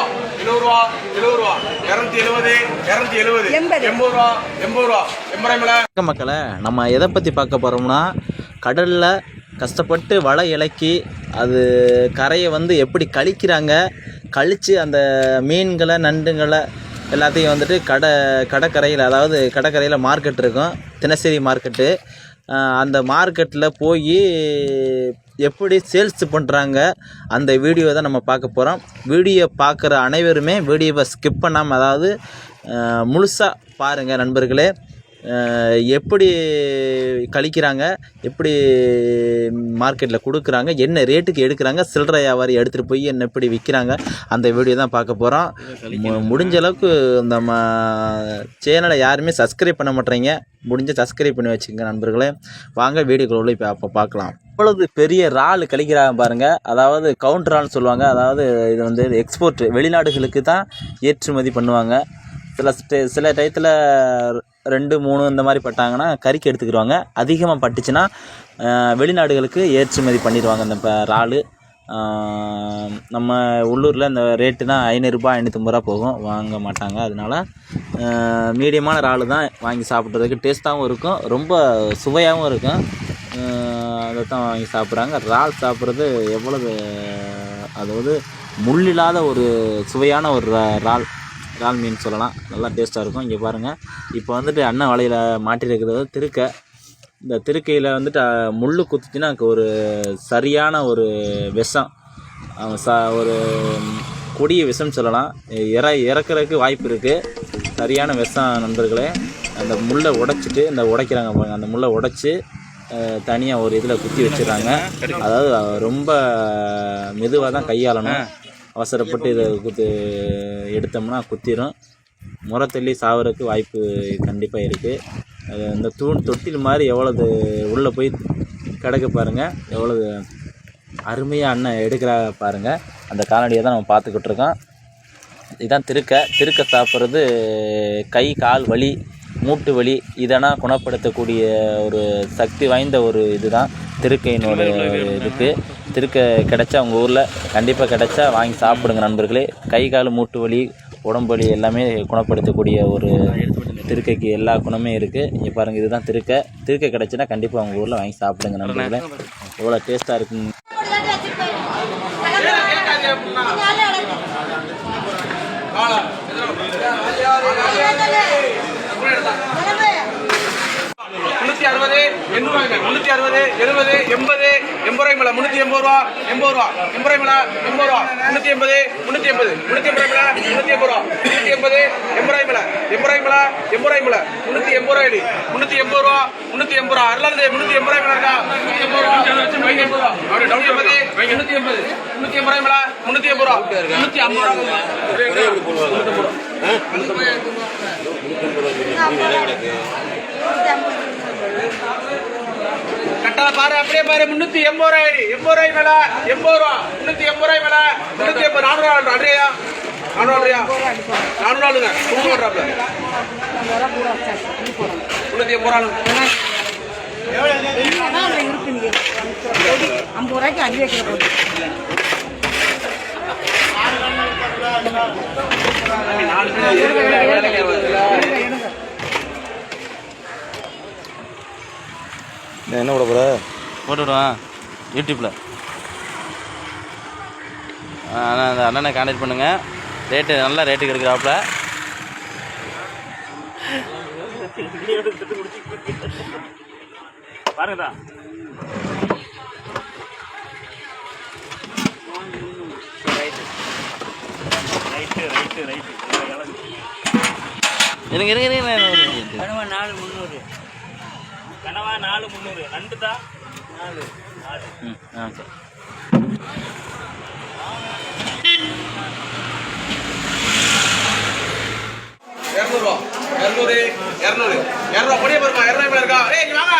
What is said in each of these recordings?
ரூபா எழுபது ரூபா எழுபது ரூபா இரநூத்தி எழுபது இரநூத்தி எழுபது எண்பது. எண்பது ரூபா எண்பது ரூபா எண்பதாயிரம் வணக்கம் மக்களே நம்ம எதை பற்றி பார்க்க போகிறோம்னா கடலில் கஷ்டப்பட்டு வலை இலக்கி அது கரையை வந்து எப்படி கழிக்கிறாங்க கழித்து அந்த மீன்களை நண்டுங்களை எல்லாத்தையும் வந்துட்டு கடை கடற்கரையில் அதாவது கடற்கரையில் மார்க்கெட் இருக்கும் தினசரி மார்க்கெட்டு அந்த மார்க்கெட்டில் போய் எப்படி சேல்ஸ் பண்ணுறாங்க அந்த வீடியோ தான் நம்ம பார்க்க போகிறோம் வீடியோ பார்க்குற அனைவருமே வீடியோவை ஸ்கிப் பண்ணாமல் அதாவது முழுசாக பாருங்கள் நண்பர்களே. எப்படி கழிக்கிறாங்க எப்படி மார்க்கெட்டில் கொடுக்குறாங்க என்ன ரேட்டுக்கு எடுக்கிறாங்க சில்லறை வியாபாரி எடுத்துகிட்டு போய் என்ன எப்படி விற்கிறாங்க அந்த வீடியோ தான் பார்க்க போகிறோம் முடிஞ்ச அளவுக்கு நம்ம சேனலை யாருமே சப்ஸ்கிரைப் பண்ண மாட்டேறீங்க. முடிஞ்ச சப்ஸ்கிரைப் பண்ணி வச்சுக்கோங்க நண்பர்களே. வாங்க வீடியோக்குள்ள இப்போ அப்போ பார்க்கலாம். எவ்வளவு பெரிய இறால் கழிக்கிறாங்க பாருங்கள் அதாவது கவுண்டர் இறால்னு சொல்லுவாங்க. அதாவது இது வந்து எக்ஸ்போர்ட் வெளிநாடுகளுக்கு தான் ஏற்றுமதி பண்ணுவாங்க. சில ஸ்டே- சில டயத்தில் ரெண்டு மூணு இந்த மாதிரி பட்டாங்கன்னா கறிக்கு எடுத்துக்கிடுவாங்க. அதிகமாக பட்டுச்சுன்னா வெளிநாடுகளுக்கு ஏற்றுமதி பண்ணிடுவாங்க இந்த இப்போ இறால் நம்ம உள்ளூரில் இந்த ரேட்டுனா ஐநூறுரூபா ஐநூற்றம்பது ரூபா போகும். வாங்க மாட்டாங்க. அதனால மீடியமான இறால் தான் வாங்கி சாப்பிட்றதுக்கு டேஸ்ட்டாகவும் இருக்கும். ரொம்ப சுவையாகவும் இருக்கும். அதை தான் வாங்கி சாப்பிட்றாங்க. இறால் சாப்பிட்றது எவ்வளவு அதாவது முள்ளில்லாத ஒரு சுவையான ஒரு இறால் இறால் மீன் சொல்லலாம். நல்லா டேஸ்ட்டாக இருக்கும். இங்கே பாருங்கள் இப்போ வந்துட்டு அண்ணன் வலையில் மாட்டிருக்கிறது திருக்கை. இந்த திருக்கையில் வந்துட்டு முள் முள்ளு குத்துச்சுன்னா ஒரு சரியான ஒரு விஷம். ச ஒரு கொடிய விஷம் சொல்லலாம். இற இறக்குறதுக்கு வாய்ப்பு இருக்குது சரியான விஷம் நண்பர்களே. அந்த முள்ளை உடைச்சிட்டு இந்த உடைக்கிறாங்க பாருங்கள் அந்த முள்ளை உடைச்சி தனியாக ஒரு இதில் குத்தி வச்சிடுறாங்க. அதாவது ரொம்ப மெதுவாக தான் கையாளணும். அவசரப்பட்டு இதை குத்து எடுத்தோம்னா குத்திரும். முறத்தள்ளி சாவறதுக்கு வாய்ப்பு கண்டிப்பாக இருக்குது இந்த தூண் தொட்டில் மாதிரி எவ்வளவு உள்ளே போய் கிடக்க பாருங்கள் எவ்வளவு அருமையாக அண்ணன் எடுக்கிறா பாருங்கள் அந்த காலடியை தான் நம்ம பார்த்துக்கிட்டு இருக்கோம். இதுதான் திருக்க. திருக்க சாப்பிட்றது கை கால் வலி மூட்டு வலி இதெல்லாம் குணப்படுத்தக்கூடிய ஒரு சக்தி வாய்ந்த ஒரு இதுதான் திருக்கையினோட இதுக்கு. திருக்க கிடைச்சா உங்கள் ஊரில் கண்டிப்பாக கிடைச்சா வாங்கி சாப்பிடுங்க நண்பர்களே. கை கால் மூட்டு வலி உடம்பு வலி எல்லாமே குணப்படுத்தக்கூடிய ஒரு திருக்கைக்கு எல்லா குணமே இருக்குது இங்கே பாருங்கள் இதுதான் திருக்க. திருக்க கிடைச்சுன்னா கண்டிப்பாக உங்கள் ஊரில் வாங்கி சாப்பிடுங்க நண்பர்களே. எவ்வளோ டேஸ்ட்டாக இருக்குங்க முன்னூத்தி அறுபது எண்ணூறுவாங்க முந்நூற்றி அறுபது எழுபது எண்பது எண்பது ரூபாய் மேலே முன்னூத்தி எண்பது ரூபா எண்பது ரூபா எண்பது ரூபாய் எண்பது ரூபா முந்நூற்றி எண்பது முன்னூத்தி எண்பது முன்னூத்தி எண்பது மேலே எண்பது ரூபா முந்நூற்றி எண்பது எண்பது ரூபாய் மேலே எண்பது ரூபாய் மேலே எண்பது ரூபாய் மேலே முந்நூற்றி எண்பது ரூபாய் அடி எண்பது ரூபா முந்நூற்றி எண்பது ரூபா அல்லாது முந்நூற்றி எண்பது ரூபாய் இருக்கா எண்பது ரூபா முந்நூற்றி எண்பது ரூபா முந்நூற்றி எண்பது முன்னூத்தி எண்பது முந்நூற்றி எண்பது ரூபாய் எண்பது ரூபா முந்நூற்றி ஐம்பது ரூபா கட்டளை பாரு அப்படியே பாரு முன்னூத்தி எண்பது ரூபாய் எண்பது ரூபாய் மேல எண்பது ரூபா முன்னூத்தி எண்பது ரூபாய் மேல முன்னூத்தி எண்பது நானூறு ரூபா அன்றையா? நானூறு ரூபாயா? நானூறு ரூபாங்க முன்னூறு வர்றாப்ல முன்னூத்தி எண்பது ரூபா ஐம்பது ரூபாய்க்கு அஞ்சு வைக்கிற போது நாலு பேர் வேலைக்கு என்ன விட போகிற போட்டு விடுவான் யூடியூப்பில் ஆனால் அந்த அண்ணனை கான்டாக்ட் பண்ணுங்கள் ரேட்டு நல்லா ரேட்டுக்கு எடுக்கிறாப்புல. இருங்க இருங்க இருங்க இருங்க. கனவா நாலு முந்நூறு. கனவா நாலு முந்நூறு. நண்டு தான் நாலு. நாலு. ம் ஆ சரி இரநூறுவா. இரநூறு இரநூறு. இரநூறுவா. பொடியே பாருமா இரநூறு இருக்கா? ஏய் இங்க வாங்க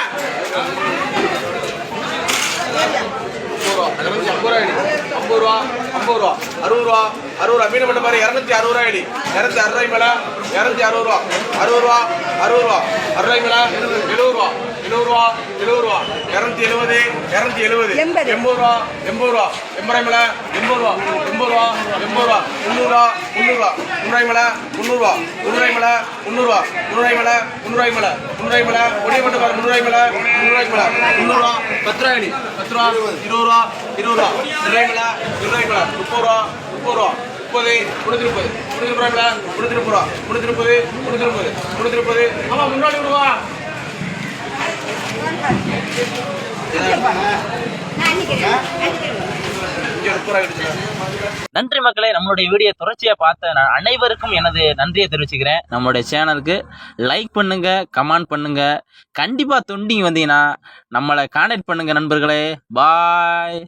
ஐம்பது ரூபா ஐம்பது ரூபா. அறுபது ரூபா அறுபது ரூபா. மீன் மட்டும் பாரு இரநூத்தி அறுபது ரூபாய் அடி. இரநூத்தி அறுபது ரூபாய் மேல இரநூத்தி அறுபது ரூபா. அறுபது ரூபா அறுபது ரூபா. அறுபது ரூபாய் மேல எழுபது ரூபா. எழுபது ரூபா எழுபது ரூபா இரநூத்தி எழுபது இரநூத்தி எழுபது எண்பது. ரூபா எண்பது ரூபா எண்பது ரூபா எண்பது ரூபா எண்பது ரூபா முந்நூறுரூவா முந்நூறுரூவா முந்நூறு மேல முந்நூறுரூவா முந்நூறு மேல முந்நூறுரூவா முந்நூறு மேல முந்நூறு மேல முந்நூறு மேல ஒடிய மட்டும் பாரு முந்நூறு மேல முந்நூறு மேல முந்நூறுரூவா பத்து ரூபா அடி பத்து ரூபா இருபது ரூபா இருபது ரூபா இருபது மேல இருபது மேல முப்பது ரூபா முப்பது ரூபா முப்பது முன்னூத்தி முப்பது முன்னூத்தி முப்பது முன்னூத்தி முப்பது ரூபா முன்னூத்தி முப்பது முன்னூத்தி முப்பது முன்னூத்தி முப்பது ஆமா முன்னாடி விடுவா இங்க முப்பது ரூபா கிடைச்சா நன்றி மக்களே நம்மளுடைய வீடியோ தொடர்ச்சியாக பார்த்த நான் அனைவருக்கும் எனது நன்றியை தெரிவிச்சுக்கிறேன். நம்மளுடைய சேனலுக்கு லைக் பண்ணுங்க கமெண்ட் பண்ணுங்க. கண்டிப்பாக தொண்டிங்க வந்தீங்கன்னா நம்மளை கான்டாக்ட் பண்ணுங்க நண்பர்களே. பாய்